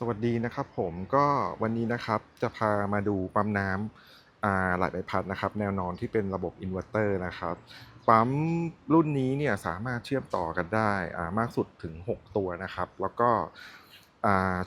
สวัสดีนะครับผมก็วันนี้นะครับจะพามาดูปั๊มน้ำหลายใบพัดนะครับ แนวนอนที่เป็นระบบอินเวอร์เตอร์นะครับ ปั๊มรุ่นนี้เนี่ยสามารถเชื่อมต่อกันได้มากสุดถึง 6 ตัวนะครับ แล้วก็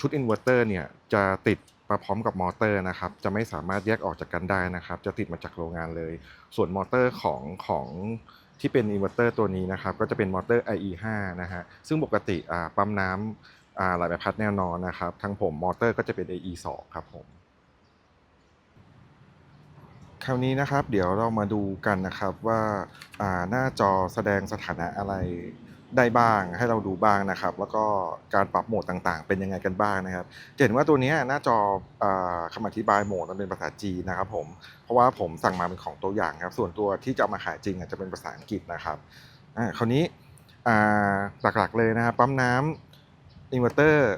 ชุดอินเวอร์เตอร์เนี่ยจะติดมาพร้อมกับมอเตอร์นะครับ จะไม่สามารถแยกออกจากกันได้นะครับ จะติดมาจากโรงงานเลย ส่วนมอเตอร์ของของที่เป็นอินเวอร์เตอร์ตัวนี้นะครับ ก็จะเป็นมอเตอร์ IE5 นะฮะซึ่งปกติปั๊มน้ำ อ่าหลายใบพัดแนวนอนนะครับทางผมมอเตอร์ก็จะเป็น AE2 ครับผมคราวนี้นะครับ เดี๋ยวเรามาดูกันนะครับว่าาหน้าจอแสดงสถานะอะไรได้บ้างให้เราดูบ้างนะครับ แล้วก็การปรับโหมดต่างๆ เป็นยังไงกันบ้างนะครับเห็นว่าตัวนี้หน้าจออคำอธิบายโหมดมันเป็นภาษาจีนนะครับผมเพราะว่าผมสั่งมาเป็นของตัวอย่างครับ ส่วนตัวที่จะมาขายจริงอาจจะเป็นภาษาอังกฤษนะครับคราวนี้หลักๆเลยนะครับปั๊มน้ำ อินเวอร์เตอร์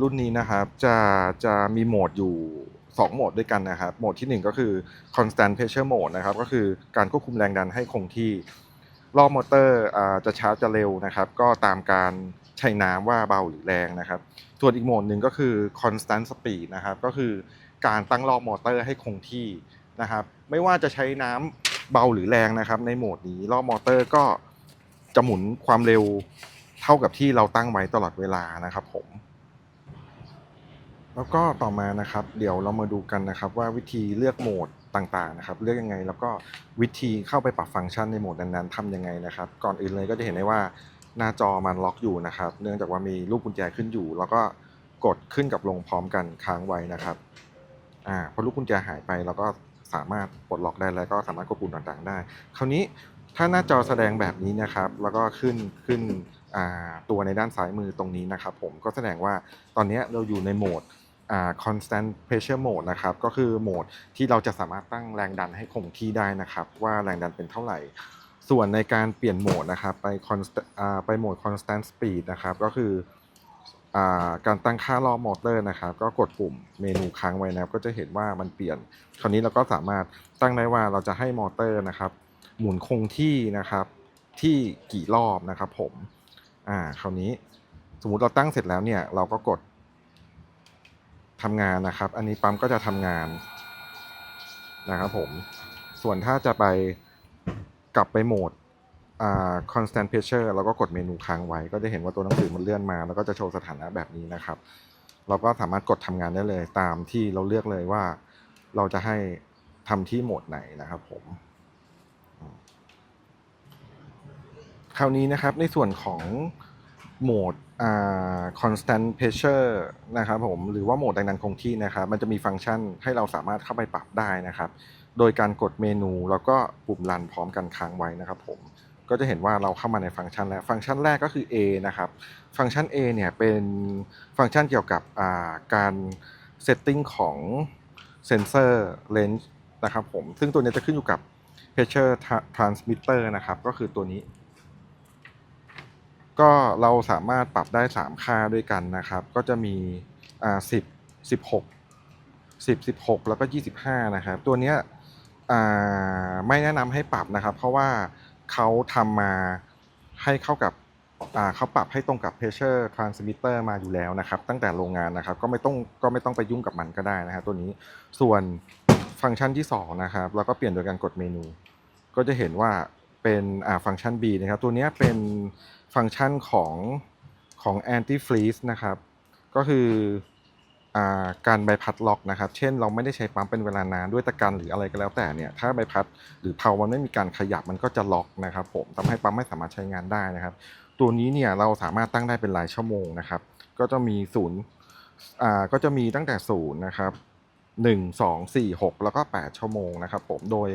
รุ่นนี้นะครับจะจะมีโหมดอยู่ 2 โหมดด้วยกันนะครับ โหมดทีหนึ่1 ก็คือ constant pressure mode นะครับ ก็คือการควบคุมแรงดันให้คงที่รอบมอเตอร์อ่าจะช้าจะเร็วนะครับ ก็ตามการใช้น้ำว่าเบาหรือแรงนะครับ ส่วนอีกโหมดหนึ่งก็คือ constant speed นะครับ ก็คือการตั้งรอบมอเตอร์ให้คงที่นะครับ ไม่ว่าจะใช้น้ำเบาหรือแรงนะครับ ในโหมดนี้รอบมอเตอร์ก็จะหมุนความเร็ว เท่ากับที่เราตั้งไว้ตลอดเวลานะครับผม แล้วก็ต่อมานะครับ เดี๋ยวเรามาดูกันนะครับ ว่าวิธีเลือกโหมดต่างๆนะครับ เลือกยังไงแล้วก็วิธีเข้าไปปรับฟังก์ชันในโหมดนั้นๆทำยังไงนะครับ ก่อนอื่นเลยก็จะเห็นได้ว่าหน้าจอมันล็อกอยู่นะครับ เนื่องจากว่ามีรูปกุญแจขึ้นอยู่ แล้วก็กดขึ้นกับลงพร้อมกันค้างไว้นะครับอ่าพอลูกกุญแจหายไปเราก็สามารถปลดล็อกได้แล้วก็สามารถควบคุมต่างๆ ได้ คราวนี้ถ้าหน้าจอแสดงแบบนี้นะครับ แล้วก็ขึ้นขึ้น ตัวในด้านซ้ายมือตรงนี้นะครับผมก็แสดงว่าตอนนี้เราอยู่ในโหมด constant pressure mode นะครับก็คือโหมดที่เราจะสามารถตั้งแรงดันให้คงที่ได้นะครับ ว่าแรงดันเป็นเท่าไหร่ ส่วนในการเปลี่ยนโหมดนะครับไป constant ไปโหมด constant speed นะครับก็คืออการตั้งค่ารอบมอเตอร์นะครับ ก็กดปุ่มเมนูค้างไว้นะครับก็จะเห็นว่ามันเปลี่ยน คราวนี้เราก็สามารถตั้งได้ว่าเราจะให้มอเตอร์นะครับ หมุนคงที่นะครับที่กี่รอบนะครับผม อ่า คราวนี้สมมุติเราตั้งเสร็จแล้วเนี่ย เราก็กดทำงานนะครับ อันนี้ปั๊มก็จะทำงานนะครับผม ส่วนถ้าจะไปกลับไปโหมดอ่า constant pressure เราก็กดเมนูค้างไว้ ก็จะเห็นว่าตัวหนังสือมันเลื่อนมา แล้วก็จะโชว์สถานะแบบนี้นะครับ เราก็สามารถกดทำงานได้เลย ตามที่เราเลือกเลยว่า เราจะให้ทำที่โหมดไหนนะครับผม คราวนี้นะครับในส่วนของโหมดอ่า constant pressure นะครับผมหรือว่าโหมดแรงดันคงที่นะครับ มันจะมีฟังก์ชันให้เราสามารถเข้าไปปรับได้นะครับ โดยการกดเมนูแล้วก็ปุ่มรันพร้อมกันค้างไว้นะครับผมก็จะเห็นว่าเราเข้ามาในฟังก์ชันแล้วฟังก์ชันแรกก็คือ A นะครับ ฟังก์ชัน A เนี่ยเป็นฟังก์ชันเกี่ยวกับาการเซตติ้งของเซนเซอร์เลนส์นะครับผมซึ่งตัวนี้จะขึ้นอยู่กับ pressure transmitter นะครับ ก็คือตัวนี้ ก็เราสามารถปรับได้ 3 ค่าด้วยกันนะครับ ก็จะมีอ่า10 16 10 16แล้วก็25นะครับ ตัวเนี้ยอ่าไม่แนะนำให้ปรับนะครับ เพราะว่าเขาทำมาให้เข้ากับอ่าเขาปรับให้ตรงกับ pressure transmitter มาอยู่แล้วนะครับ ตั้งแต่โรงงานนะครับ ก็ไม่ต้องก็ไม่ต้องไปยุ่งกับมันก็ได้นะครับตัวนี้ส่วนฟังก์ชันที่2นะครับเราก็เปลี่ยนโดยการกดเมนู ก็จะเห็นว่าเป็นอ่าฟังก์ชัน B นะครับ ตัวเนี้ยเป็น ฟังก์ชันของของ anti freeze นะครับ ก็คืออการใบพัดล็อกนะครับ เช่น เราไม่ได้ใช้ปั๊มเป็นเวลานานด้วยตะกันหรืออะไรก็แล้วแต่เนี่ย ถ้าใบพัดหรือเพามันไม่มีการขยับมันก็จะล็อกนะครับ ผมทำให้ปั๊มไม่สามารถใช้งานได้นะครับ ตัวนี้เนี่ยเราสามารถตั้งได้เป็นรายชั่วโมงนะครับ ก็จะมีศูนย์ก็จะมีตั้งแต่ศูนย์นะครับหนึ่งสองสี่หกแล้วก็แปดชั่วโมงนะครับผมโดย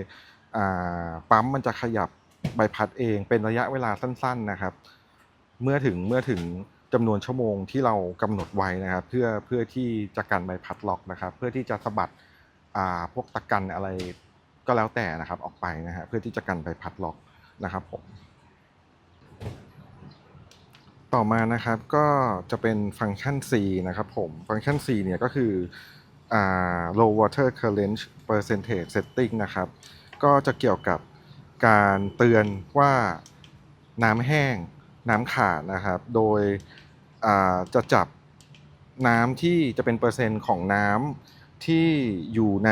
ปั๊มมันจะขยับใบพัดเองเป็นระยะเวลาสั้น ๆนะครับ เมื่อถึงเมื่อถึงจำนวนชั่วโมงที่เรากำหนดไว้นะครับ เพื่อเพื่อที่จะกันใบพัดล็อกนะครับ เพื่อที่จะสะบัดอ่าพวกตะกันอะไรก็แล้วแต่นะครับออกไปนะฮะเพื่อที่จะกันใบพัดล็อกนะครับผมต่อมานะครับก็จะเป็นฟังก์ชัน C นะครับผมฟังก์ชัน C เนี่ยก็คืออ low water current percentage setting นะครับ ก็จะเกี่ยวกับการเตือนว่าน้ำแห้ง น้ำขาดนะครับ โดยจะจับน้ำที่จะเป็นเปอร์เซ็นต์ของน้ำที่อยู่ใน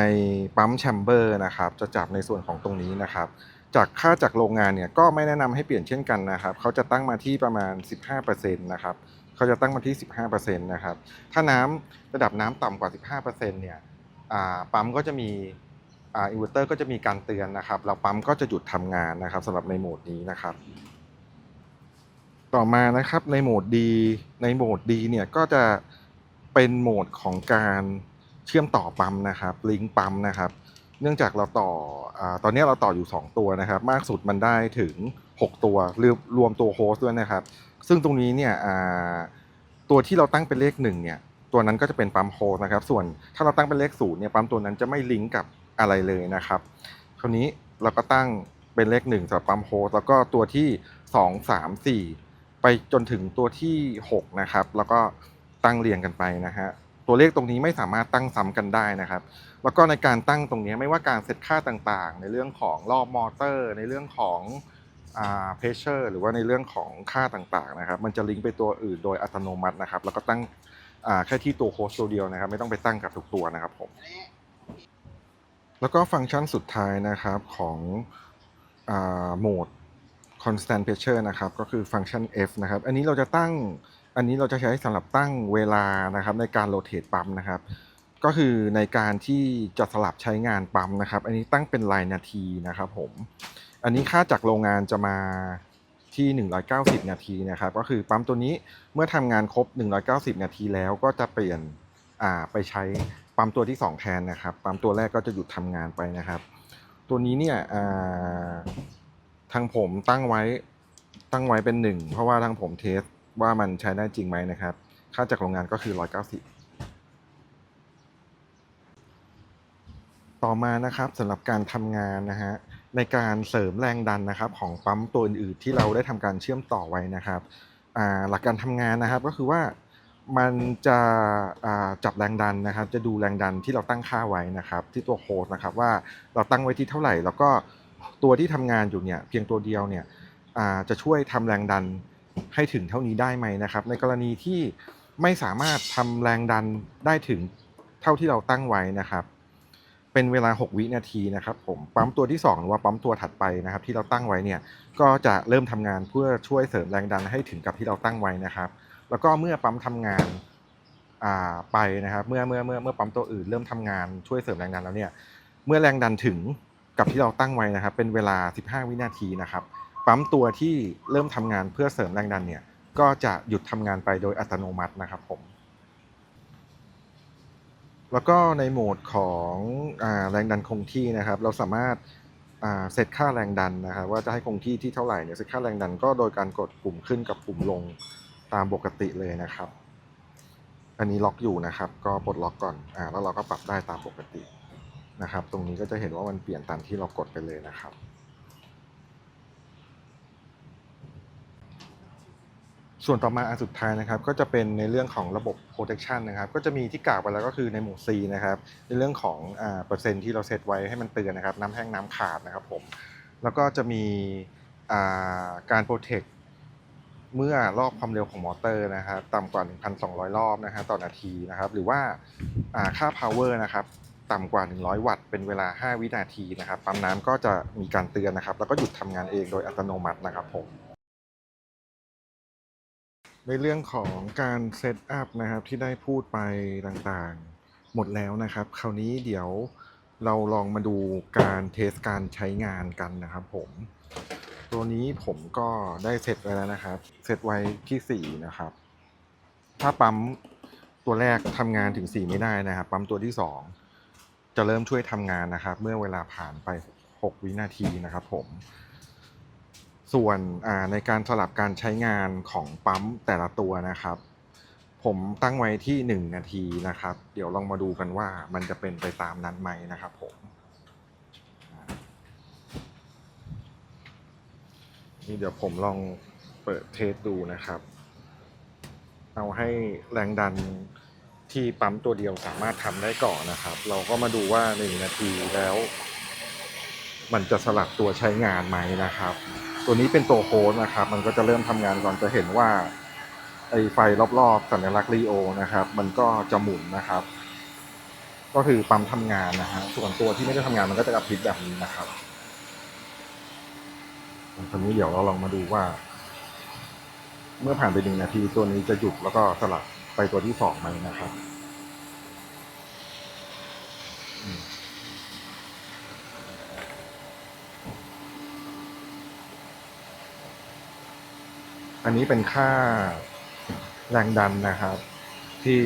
ปั๊มแชมเบอร์นะครับ จะจับในส่วนของตรงนี้นะครับ จากค่าจากโรงงานเนี่ยก็ไม่แนะนำให้เปลี่ยนเช่นกันนะครับ เขาจะตั้งมาที่ประมาณ 15%นะครับเขาจะตั้งมาที่ 15%นะครับ ถ้าน้ำระดับน้ำต่ำกว่า 15%เนี่ยปั๊มก็จะมีอินเวอร์เตอร์ก็จะมีการเตือนนะครับแล้วปั๊มก็จะหยุดทำงานนะครับสำหรับในโหมดนี้นะครับ ต่อมานะครับในโหมดดีในโหมดดีเนี่ยก็จะเป็นโหมดของการเชื่อมต่อปั๊มนะครับ ลิงก์ปั๊มนะครับ เนื่องจากเราต่ออตอนนี้เราต่ออยู่ 2 ตัวนะครับ มากสุดมันได้ถึง 6 ตัวรวมรวมตัวโฮสต์ด้วยนะครับ ซึ่งตรงนี้เนี่ยตัวที่เราตั้งเป็นเลข1เนี่ยตัวนั้นก็จะเป็นปั๊มโฮสต์นะครับ ส่วนถ้าเราตั้งเป็นเลข0เนี่ยปั๊มตัวนั้นจะไม่ลิงก์กับอะไรเลยนะครับ คราวนี้เราก็ตั้งเป็นเลข1สำหรับปั๊มโฮสต์แล้วก็ตัวที่ 2 3 4 ไปจนถึงตัวที่6นะครับแล้วก็ตั้งเรียงกันไปนะฮะตัวเลขตรงนี้ไม่สามารถตั้งซ้ำกันได้นะครับ แล้วก็ในการตั้งตรงนี้ไม่ว่าการเซตค่าต่างๆ ในเรื่องของรอบมอเตอร์ ในเรื่องของอ่าเพชเชอร์หรือว่าในเรื่องของค่าต่างๆนะครับ มันจะลิงก์ไปตัวอื่นโดยอัตโนมัตินะครับ แล้วก็ตั้งอ่าแค่ที่ตัวโฮสต์ตัวเดียวนะครับ ไม่ต้องไปตั้งกับทุกตัวนะครับผม แล้วก็ฟังก์ชันสุดท้ายนะครับของอ่าโหมด constant pressure นะครับ ก็คือฟังก์ชัน F นะครับ อันนี้เราจะตั้ง อันนี้เราจะใช้สำหรับตั้งเวลานะครับในการโรเตทปั๊มนะครับ ก็คือในการที่จะสลับใช้งานปั๊มนะครับ อันนี้ตั้งเป็นรายนาทีนะครับผม อันนี้ค่าจากโรงงานจะมาที่ 190 นาทีนะครับ ก็คือปั๊มตัวนี้เมื่อทำงานครบ 190 นาทีแล้วก็จะเปลี่ยนอ่าไปใช้ปั๊มตัวที่ 2 แทนนะครับ ปั๊มตัวแรกก็จะหยุดทำงานไปนะครับ ตัวนี้เนี่ยอ่า ทางผมตั้งไว้ตั้งไว้เป็น1เพราะว่าทางผมเทสว่ามันใช้ได้จริงไหมนะครับ ค่าจากโรงงานก็คือ 190 ต่อมานะครับสำหรับการทำงานนะฮะในการเสริมแรงดันนะครับ ของปั๊มตัวอื่นๆที่เราได้ทำการเชื่อมต่อไว้นะครับหลักการทำงานนะครับก็คือว่ามันจะจับแรงดันนะครับ จะดูแรงดันที่เราตั้งค่าไว้นะครับ ที่ตัวโฮสต์นะครับว่าเราตั้งไว้ที่เท่าไหร่ แล้วก็ ตัวที่ทำงานอยู่เนี่ยเพียงตัวเดียวเนี่ยจะช่วยทำแรงดันให้ถึงเท่านี้ได้ไหมนะครับ ในกรณีที่ไม่สามารถทำแรงดันได้ถึงเท่าที่เราตั้งไว้นะครับ เป็นเวลา 6 วินาทีนะครับผมปั๊มตัวที่ 2 หรือว่าปั๊มตัวถัดไปนะครับ ที่เราตั้งไว้เนี่ยก็จะเริ่มทำงานเพื่อช่วยเสริมแรงดันให้ถึงกับที่เราตั้งไว้นะครับ แล้วก็เมื่อปั๊มทำงานไปนะครับ เมื่อเมื่อเมื่อเมื่อปั๊มตัวอื่นเริ่มทำงานช่วยเสริมแรงดันแล้วเนี่ยเมื่อแรงดันถึง กับที่เราตั้งไว้นะครับ เป็นเวลา 15 วินาทีนะครับ ปั๊มตัวที่เริ่มทำงานเพื่อเสริมแรงดันเนี่ย ก็จะหยุดทำงานไปโดยอัตโนมัตินะครับผม แล้วก็ในโหมดของอแรงดันคงที่นะครับ เราสามารถเซตค่าแรงดันนะครับว่าจะให้คงที่ที่เท่าไหร่เนี่ยเซตค่าแรงดันก็โดยการกดปุ่มขึ้นกับปุ่มลงตามปกติเลยนะครับ อันนี้ล็อกอยู่นะครับ ก็ปลดล็อกก่อนอ่าแล้วเราก็ปรับได้ตามปกติ นะครับ ตรงนี้ก็จะเห็นว่ามันเปลี่ยนตามที่เรากดไปเลยนะครับ ส่วนต่อมาอันสุดท้ายนะครับ ก็จะเป็นในเรื่องของระบบ protection นะครับ ก็จะมีที่กล่าวไปแล้วก็คือในหมวด C นะครับ ในเรื่องของอเปอร์เซ็นต์ที่เราเซตไว้ให้มันเตือนนะครับ น้ำแห้งน้ำขาดนะครับผม แล้วก็จะมีาการ protect เมื่อรอบความเร็วของมอเตอร์นะครับต่ำกว่า 1,200 รอบนะฮะต่อนาทีนะครับ หรือว่าอ่าค่า power นะครับ ต่ำกว่า 100 วัตต์ เป็นเวลา 5 วินาทีนะครับ ปั๊มน้ำก็จะมีการเตือนนะครับ แล้วก็หยุดทำงานเองโดยอัตโนมัตินะครับผม ในเรื่องของการเซตอัพนะครับที่ได้พูดไปต่างๆ หมดแล้วนะครับ คราวนี้เดี๋ยวเราลองมาดูการเทสการใช้งานกันนะครับผม ตัวนี้ผมก็ได้เซตไว้แล้วนะครับ เซตไว้ที่ 4 นะครับ ถ้าปั๊มตัวแรกทำงานถึง 4 ไม่ได้นะครับ ปั๊มตัวที่ 2 จะเริ่มช่วยทำงานนะครับ เมื่อเวลาผ่านไป 6 วินาทีนะครับผม ส่วนในการสลับการใช้งานของปั๊มแต่ละตัวนะครับ ผมตั้งไว้ที่ 1 นาทีนะครับ เดี๋ยวลองมาดูกันว่ามันจะเป็นไปตามนั้นไหมนะครับผมนี่เดี๋ยวผมลองเปิดเทสดูนะครับ เอาให้แรงดัน ที่ปั๊มตัวเดียวสามารถทำได้ก่อนนะครับ เราก็มาดูว่า 1 นาทีแล้ว มันจะสลับตัวใช้งานไหมนะครับ ตัวนี้เป็นตัวโฮสต์นะครับ มันก็จะเริ่มทำงานก่อนจะเห็นว่าไอไอไฟรอบๆสัญลักษณ์รีโอนะครับ มันก็จะหมุนนะครับ ก็คือปั๊มทำงานนะฮะส่วนตัวที่ไม่ได้ทำงานมันก็จะกระพริบแบบนี้นะครับตอนนี้เดี๋ยวเราลองมาดูว่า เมื่อผ่านไปหนึ่งนาทีตัวนี้จะหยุดแล้วก็สลับ ไปตัวที่สองไหมนะครับอันนี้เป็นค่าแรงดันนะครับ ที่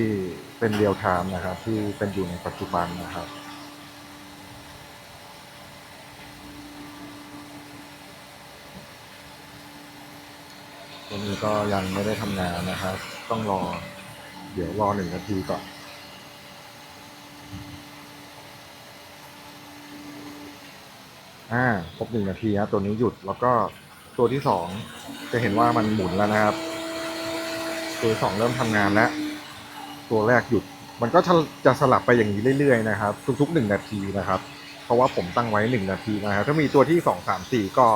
เป็นเรียลไทม์นะครับ ที่เป็นอยู่ในปัจจุบันนะครับ ตัวนี้ก็ยังไม่ได้ทำงานนะครับ ต้องรอ เดี๋ยวรอหนึ่งนาทีก่อนอ่าครบหนึ่งนาทีนะตัวนี้หยุดแล้วก็ตัวที่สองจะเห็นว่ามันหมุนแล้วนะครับ ตัวสองเริ่มทำงานแล้ว ตัวแรกหยุด มันก็จะสลับไปอย่างนี้เรื่อยๆนะครับ ทุกๆหนึ่งนาทีนะครับ เพราะว่าผมตั้งไว้หนึ่งนาทีนะครับถ้ามีตัวที่สองสามสี่ก็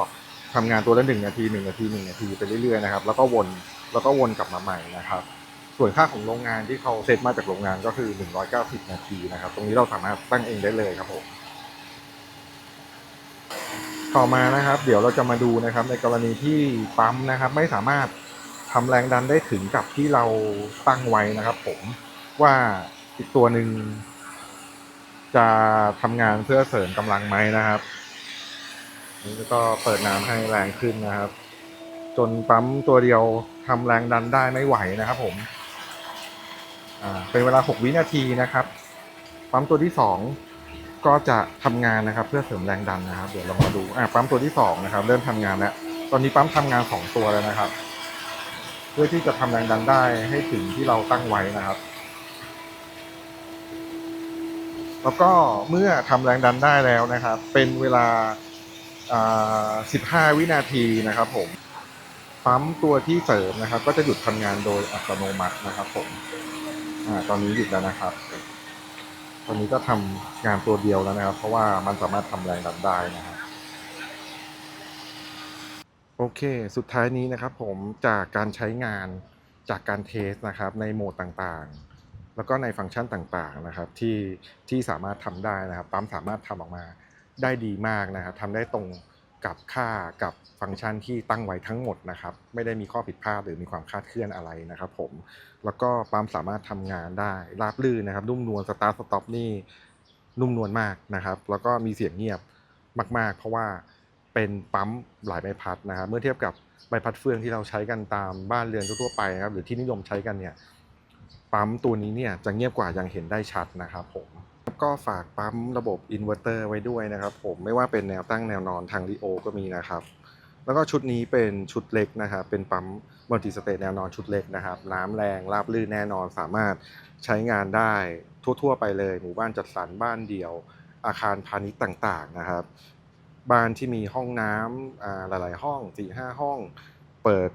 ทำงานตัวละหนึ่งนาทีหนึ่งนาทีหนึ่งนาทีไปเรื่อยๆนะครับ แล้วก็วนแล้วก็วนกลับมาใหม่นะครับ ส่วนค่าของโรงงานที่เขาเซตมาจากโรงงานก็คือ 190 นาทีนะครับ ตรงนี้เราสามารถตั้งเองได้เลยครับผมต่อมานะครับ เดี๋ยวเราจะมาดูนะครับ ในกรณีที่ปั๊มนะครับ ไม่สามารถทำแรงดันได้ถึงกับที่เราตั้งไว้นะครับ ผมว่าอีกตัวหนึ่งจะทำงานเพื่อเสริมกำลังไหมนะครับนี่ก็เปิดน้ำให้แรงขึ้นนะครับ จนปั๊มตัวเดียวทำแรงดันได้ไม่ไหวนะครับ ผม เป็นเวลา 6 วินาทีนะครับปั๊มตัวที่ 2 ก็จะทำงานนะครับ เพื่อเสริมแรงดันนะครับ เดี๋ยวเรามาดูอ่าปั๊มตัวที่2นะครับ เริ่มทำงานแล้วตอนนี้ปั๊มทำงาน 2 ตัวแล้วนะครับ เพื่อที่จะทำแรงดันได้ให้ถึงที่เราตั้งไว้นะครับ แล้วก็เมื่อทำแรงดันได้แล้วนะครับ เป็นเวลาอ่า15 วินาทีนะครับ ผมปั๊มตัวที่เสริมนะครับ ก็จะหยุดทำงานโดยอัตโนมัตินะครับ ผม อ่าตอนนี้หยุดแล้วนะครับ ตอนนี้ก็ทำงานตัวเดียวแล้วนะครับ เพราะว่ามันสามารถทำแรงดันได้นะครับโอเค สุดท้ายนี้นะครับผมจากการใช้งานจากการเทสนะครับในโหมดต่างๆ แล้วก็ในฟังก์ชันต่างๆนะครับที่ที่สามารถทำได้นะครับปั๊มสามารถทำออกมาได้ดีมากนะครับทำได้ตรง กับค่ากับฟังก์ชันที่ตั้งไว้ทั้งหมดนะครับ ไม่ได้มีข้อผิดพลาดหรือมีความคลาดเคลื่อนอะไรนะครับผม แล้วก็ปั๊มสามารถทำงานได้ราบรื่นนะครับ นุ่มนวลสตาร์ทสต็อปนี่นุ่มนวลมากนะครับ แล้วก็มีเสียงเงียบมาก ๆ เพราะว่าเป็นปั๊มหลายใบพัดนะครับ เมื่อเทียบกับใบพัดเฟืองที่เราใช้กันตามบ้านเรือนทั่วๆไปนะครับ หรือที่นิยมใช้กันเนี่ย ปั๊มตัวนี้เนี่ยจะเงียบกว่ายังเห็นได้ชัดนะครับผม ก็ฝากปั๊มระบบอินเวอร์เตอร์ไว้ด้วยนะครับผมไม่ว่าเป็นแนวตั้งแนวนอนทางรีโอก็มีนะครับ แล้วก็ชุดนี้เป็นชุดเล็กนะครับเป็นปั๊มมัลติสเตทแนวนอนชุดเล็กนะครับ น้ำแรงราบลื่นแน่นอนสามารถใช้งานได้ทั่ว ๆ ไปเลย หมู่บ้านจัดสรรบ้านเดี่ยว อาคารพาณิชย์ต่างๆนะครับ บ้านที่มีห้องน้ำอ่าหลาย ๆ ห้อง4ี่ห้าห้อง เปิด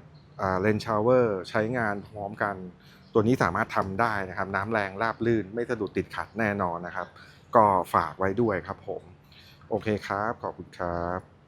เลนชาวเวอร์ใช้งานพร้อมกัน ตัวนี้สามารถทำได้นะครับ น้ำแรงราบลื่น ไม่สะดุดติดขัดแน่นอนนะครับ ก็ฝากไว้ด้วยครับผม โอเคครับ ขอบคุณครับ